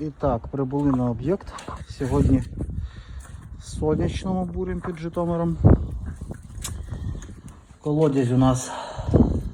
І так, прибули на об'єкт. Сьогодні сонячному бурім під Житомиром. Колодязь у нас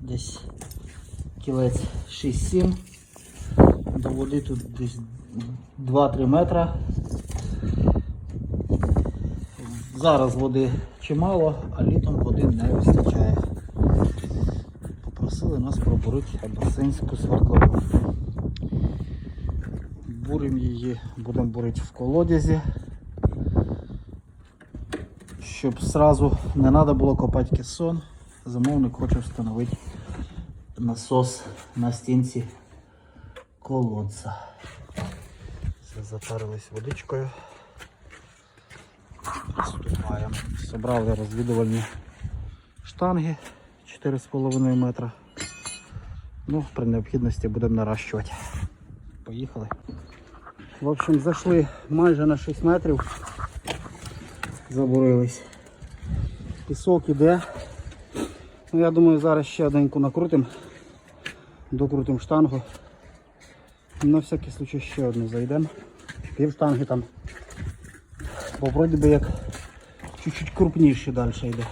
десь кілець 6-7. До води тут десь 2-3 метра. Зараз води чимало, а літом води не вистачає. Попросили нас пробурити басейнську свердловину. Буримо її, будемо бурити в колодязі, щоб сразу не треба було копати кессон. Замовник хоче встановити насос на стінці колодця. Все затарились водичкою. Приступаємо. Собрали розвідувальні штанги 4,5 метра. Ну, при необхідності будемо наращувати. Поїхали. В общем, зайшли майже на 6 метрів. Забурились. Пісок іде. Ну, я думаю, зараз ще одненьку накрутимо. Докрутимо штангу. На всякий случай ще одну зайдемо. Пів штанги там. Бо вроді би як чуть-чуть крупніше далі йде.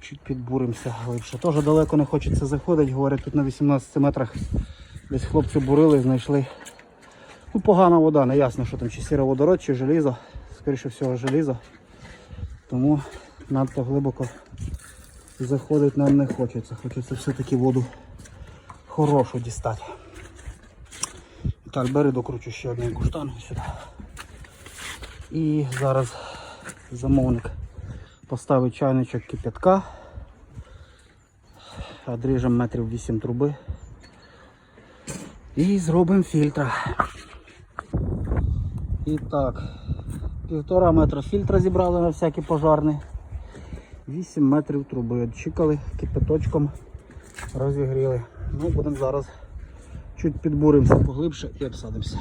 Чуть підбуримося глибше. Теж далеко не хочеться заходити, говорять, тут на 18 метрах десь хлопці бурили, знайшли. Ну, погана вода, не ясно, що там чи сіроводород, чи желізо. Скоріше всього желізо. Тому надто глибоко заходити нам не хочеться. Хочеться все-таки воду хорошу дістати. Так, бери докручу ще одну штангу сюди. І зараз замовник поставить чайничок кипятка. Одріжемо метрів 8 труби. І зробимо фільтра. І так, півтора метра фільтра зібрали на всякий пожарний. 8 метрів труби. Отчикали кипяточком, розігріли. Ну, будемо зараз чуть підбуримося поглибше і обсадимося.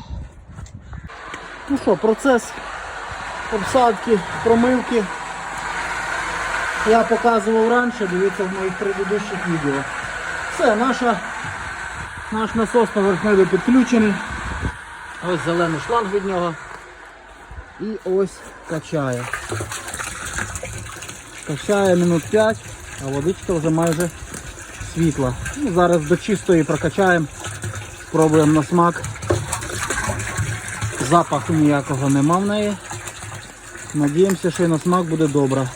Ну що, процес обсадки, промивки я показував раніше, дивіться в моїх предыдущих відео. Все, наша, наш насос поверхневий підключений. Ось зелений шланг від нього. І ось качає. Качає минут 5, а водичка вже майже світла. Ну, зараз до чистої прокачаємо, спробуємо на смак. Запаху ніякого нема в неї. Надіємося, що і на смак буде добре.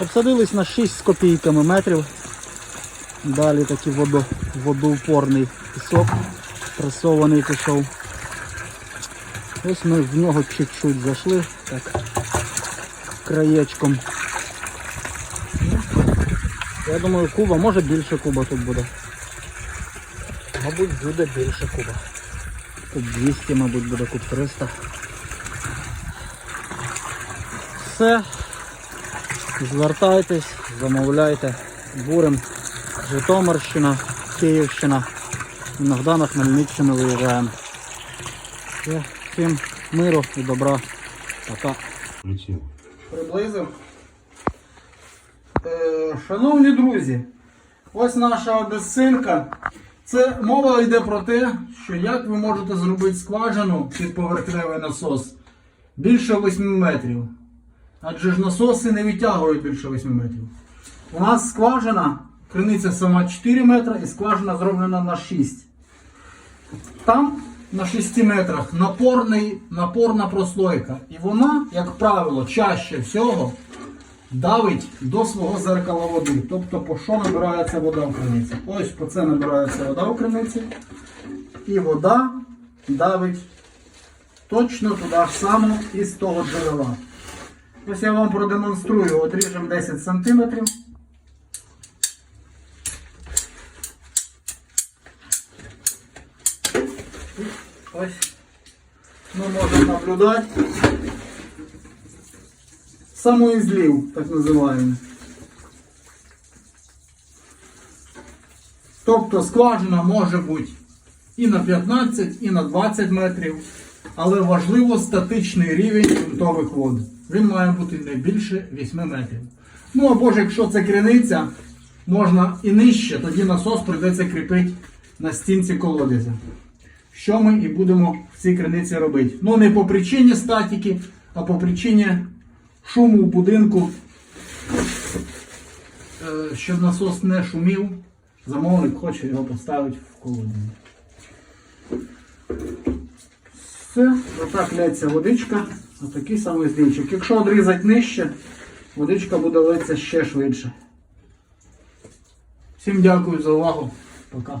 Обсадились на 6 з копійками метрів. Далі такий водо, водоупорний пісок, пресований пішов. Ось ми в нього чуть-чуть зайшли, так, краєчком. Я думаю, куба, може більше куба тут буде. Мабуть, буде більше куба. Куб 200, мабуть, буде куб 300. Все. Звертайтесь, замовляйте. Бурим. Житомирщина, Київщина. Іноді на Хмельниччину виїжджаємо. Все. Всім миру і добра. Пока. Приблизив. Е, шановні друзі, ось наша обезсинка. Це мова йде про те, що як ви можете зробити скважину під поверхневий насос більше 8 метрів. Адже ж насоси не витягують більше 8 метрів. У нас скважина, криниця сама 4 метри і скважина зроблена на 6. Там на 6 метрах напорний, напорна прослойка. І вона, як правило, чаще всього давить до свого зеркала води. Тобто, по що набирається вода в криниці? Ось по це набирається вода в криниці. І вода давить точно туди ж само із того джерела. Ось я вам продемонструю, от ріжемо 10 см. Ось ми можемо наблюдати самоізлів, так називаємо. Тобто скважина може бути і на 15, і на 20 метрів, але важливо статичний рівень ґрунтових вод. Він має бути не більше 8 метрів. Ну або ж якщо це криниця, можна і нижче, тоді насос прийдеться кріпити на стінці колодязя. Що ми і будемо в цій криниці робити. Ну не по причині статіки, а по причині шуму в будинку, Е, щоб насос не шумів. Замовник хоче його поставити в холодильник. Все, отак ляться водичка, отакий самий злівчик. Якщо одрізати нижче, водичка буде литися ще швидше. Всім дякую за увагу. Пока.